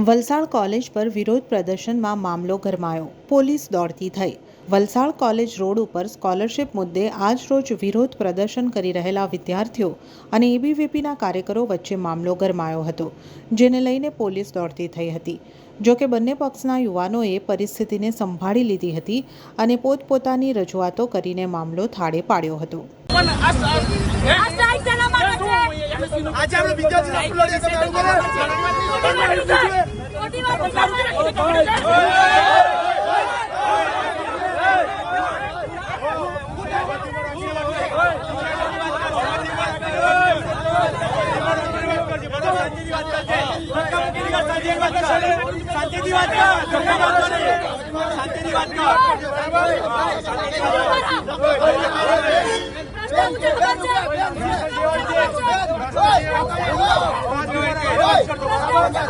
Valsad college પર વિરોધ પ્રદર્શનમાં મામલો ગરમાયો. પોલીસ દોડતી થઈ. વલસાડ કોલેજ રોડ ઉપર સ્કોલરશિપ મુદ્દે આજરોજ વિરોધ પ્રદર્શન કરી રહેલા વિદ્યાર્થીઓ અને એબીવીપીના કાર્યકરો વચ્ચે મામલો ગરમાયો હતો, જેને લઈને પોલીસ દોડતી થઈ હતી. જો કે બંને પક્ષના યુવાનોએ પરિસ્થિતિને સંભાળી લીધી હતી અને પોતપોતાની રજૂઆતો કરીને મામલો થાળે પાડ્યો હતો. આજે આપણે વિદ્યાર્થીને અપલોડ એ તમે ચાલુ કરો. ખોટી વાત છે. શાંતિથી વાત કર ધક્કા મારતો નહીં. શાંતિથી વાત કર પ્રશ્ન ઊંચો ખબર છે? એક મિનિટ. કોલેજનો રસ્તો બંધ કરીએ. મિત્રો,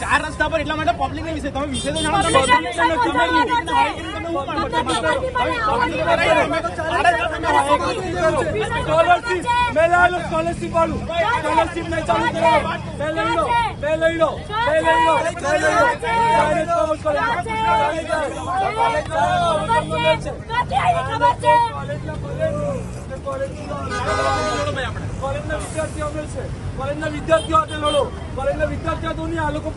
ચાર રસ્તા પર એટલા માટે પબ્લિક ને વિશે તમે વિશે તો જાણો છો. તમે સ્કોલરશીપ મેં સ્કોલરશિપ વાળું સ્કોલરશિપ મેં ચાલુ કરાવો મેં લઈ લો મેં લઈ લો મેં લઈ લો મેં લઈ લો? કોલેજના વિદ્યાર્થીઓ હાથે લડો કોલેજના વિદ્યાર્થીઓ તો નહીં આ લોકો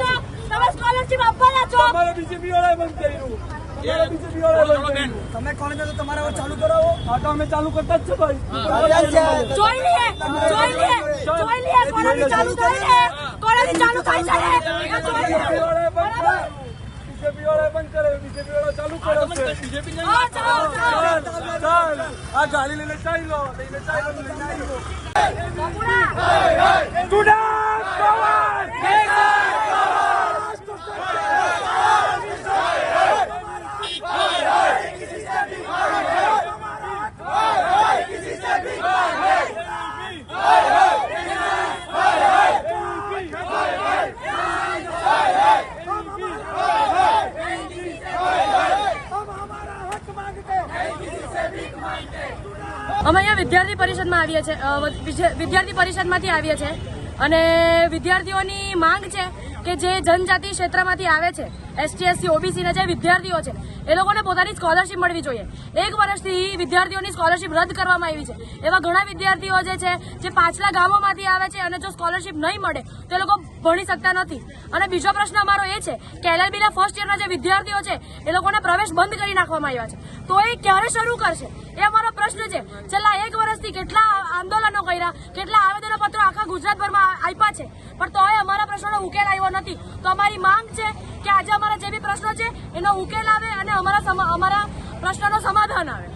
છો. તમે સ્કોલરશીપ આપવાના છો. તમારા બીજેપી બંધ કર્યું. કર્યું. તમે કોલેજ તો તમારા ચાલુ કરાવો. હા તો અમે ચાલુ કરતા જ છે ભાઈ. જોઈ લઈએ જોઈ લઈએ જોઈ લઈએ કોલેજ ચાલુ થઈ છે. કોલેજ ચાલુ થઈ છે. જોઈ લઈએ. બીજેપી વાળાએ બંધ બરાબર. કરે બીજેપી વાળાએ બંધ કરે બીજેપી વાળા ચાલુ કરે છે હા ચાલો ચાલો ચાલ ચાલ આ ગાડી લઈને ચાલી લઈને ચાલી લો અમે અહીંયા વિદ્યાર્થી પરિષદમાં આવીએ છીએ. વિદ્યાર્થી પરિષદમાંથી આવીએ છીએ. અને વિદ્યાર્થીઓની માંગ છે કે જે જનજાતિ ક્ષેત્રમાંથી આવે છે એસટી એસસી ઓબીસી ના જે વિદ્યાર્થીઓ છે, એ લોકોને પોતાની સ્કોલરશીપ મળવી જોઈએ. એક વર્ષથી વિદ્યાર્થીઓની સ્કોલરશીપ રદ કરવામાં આવી છે. એવા ઘણા વિદ્યાર્થીઓ જે છે, જે પાછલા ગામોમાંથી આવે છે અને જો સ્કોલરશીપ નહીં મળે, તો એ લોકો ભણી શકતા નથી. અને બીજો પ્રશ્ન અમારો એ છે કે એલએલબીના ફર્સ્ટ યરના જે વિદ્યાર્થીઓ છે, એ લોકોને પ્રવેશ બંધ કરી નાખવામાં આવ્યા છે. તો એ ક્યારે શરૂ કરશે? એ અમારો પ્રશ્ન છે. છેલ્લા એક વર્ષથી કેટલા આંદોલનો કર્યા, કેટલા આવેદનો પત્રો આખા ગુજરાતભરમાં આપ્યા છે? પણ તોય અમારા પ્રશ્નોનો ઉકેલ આવ્યો નથી. તો અમારી માંગ છે કે આજે અમારા જે બી પ્રશ્નો છે, એનો ઉકેલ આવે અને અમારા અમારા પ્રશ્નનો સમાધાન આવે.